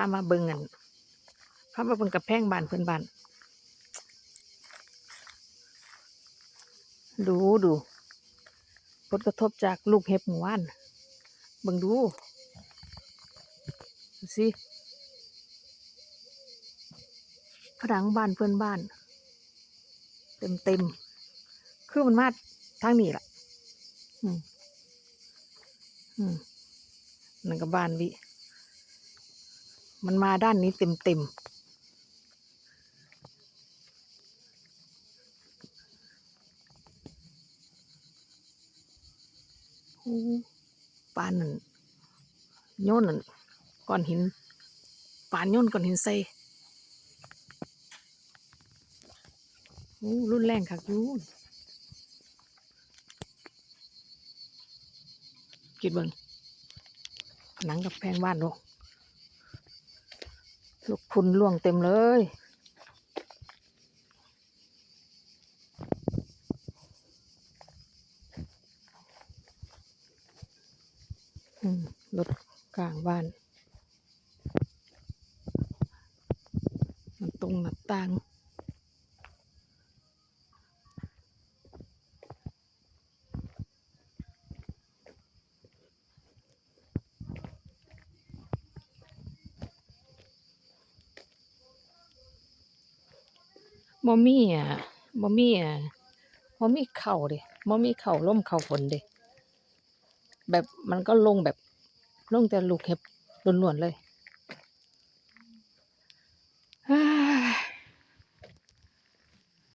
ามาเบิ่งกันพามาเบิ่งกับแพงบานเพื่อนบานดูดูผลกระทบจากลูกเห็บหมู่บ้านเบิ่งดูดูสิผนังบ้านเพื่อนบ้าน เต็มเต็มคือมันมาทางนี้ล่ะอืมอืมนั่นก็บ้านวิ มันมาด้านนี้เต็มเต็มๆโอ้ปานนั่นโยนนั่นก้อนหินปานโยนก้อนหินใส่โอ้รุนแรงคักยูนคิดเบิ่งผนังกับแพงบ้านโลูกคุณล่วงเต็มเลย รถกลางบ้าน มันตรงหน้าต่าง บ่มีอะบ่มีอะบ่มีเข่าเด้บ่มีเข่าร่มเข่าฝนเด้แบบมันก็ลงแบบลงแต่ลูกเห็บล้วนๆเลย